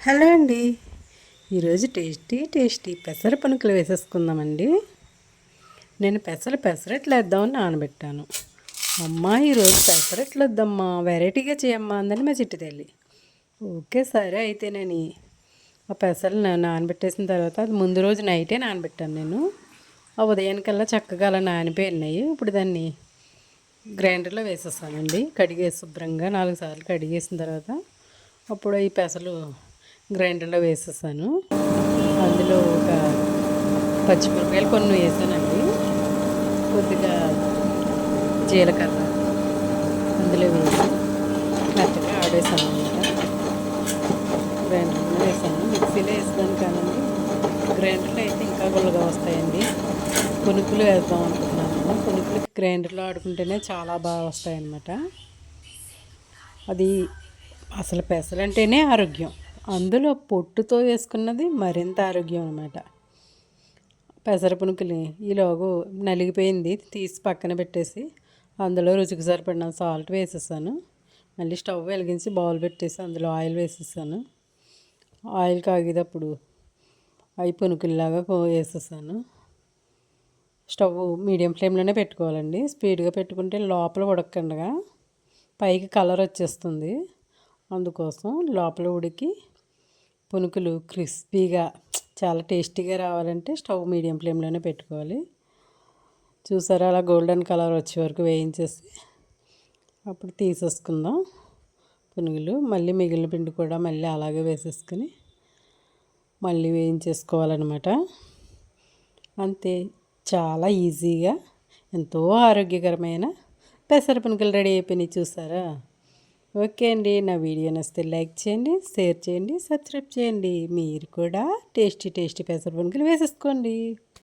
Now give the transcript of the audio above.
Hello అండి. ఈరోజు tasty tasty పెసర పనుకులు వేసేసుకుందామండి. నేను పెసలు పెసరట్లు వేద్దామని నానబెట్టాను. అమ్మ ఈరోజు పెసరట్లు వద్దమ్మా. వెరైటీగా చేయమ్మా అందని మా చిట్టి తల్లి. ఓకే సరే అయితే నేను ఆ పెసలు నానబెట్టేసిన తర్వాత అది ముందు రోజు నైటే నానబెట్టాను నేను. ఆ ఉదయానికల్లా చక్కగా అలా నానిపోయినాయి ఇప్పుడు దాన్ని గ్రైండర్లో వేసేస్తానండి. కడిగేసి శుభ్రంగా నాలుగు సార్లు కడిగేసిన తర్వాత అప్పుడు ఈ పెసలు గ్రైండర్లో వేసేసాను. అందులో ఒక పచ్చిమిరపకాయలు కొన్ని వేసానండి. కొద్దిగా జీలకర్ర అందులో వేసి మెత్తగా ఆడేసాను అనమాట గ్రైండర్లో వేసాను. మిక్సీలో వేసాను కానండి. గ్రైండర్లో అయితే ఇంకా గుల్లగా వస్తాయండి. పునుకులు వేద్దాం అనుకుంటున్నాను పునుకులు గ్రైండర్లో ఆడుకుంటేనే చాలా బాగా వస్తాయన్నమాట. అది అసలు పెసలంటేనే ఆరోగ్యం. అందులో పొట్టుతో వేసుకున్నది మరింత ఆరోగ్యం అనమాట పెసరపునుకులు ఈలోగు నలిగిపోయింది తీసి పక్కన పెట్టేసి అందులో రుచికి సరిపడిన సాల్ట్ వేసేసాను. మళ్ళీ స్టవ్ వెలిగించి బౌల్ పెట్టేసి అందులో ఆయిల్ వేసేసాను. ఆయిల్ కాగేటప్పుడు అవి పునుకుల్లాగా వేసేసాను. స్టవ్ మీడియం ఫ్లేమ్లోనే పెట్టుకోవాలండి. స్పీడ్గా పెట్టుకుంటే లోపల ఉడకండగా పైకి కలర్ వచ్చేస్తుంది. అందుకోసం లోపల ఉడికి పునుకులు క్రిస్పీగా చాలా టేస్టీగా రావాలంటే స్టవ్ మీడియం ఫ్లేమ్లోనే పెట్టుకోవాలి. చూసారా అలా గోల్డెన్ కలర్ వచ్చే వరకు వేయించేసి అప్పుడు తీసేసుకుందాం పునుగులు. మళ్ళీ మిగిలిన పిండి కూడా మళ్ళీ అలాగే వేసేసుకుని మళ్ళీ వేయించేసుకోవాలన్నమాట. అంతే చాలా ఈజీగా ఎంతో ఆరోగ్యకరమైన పెసర పునుకులు రెడీ అయిపోయినాయి చూసారా. ఓకే అండి. నా వీడియో నచ్చితే లైక్ చేయండి షేర్ చేయండి సబ్స్క్రైబ్ చేయండి. మీరు కూడా టేస్టీ టేస్టీ పెసర పునుకులు వేసేసుకోండి.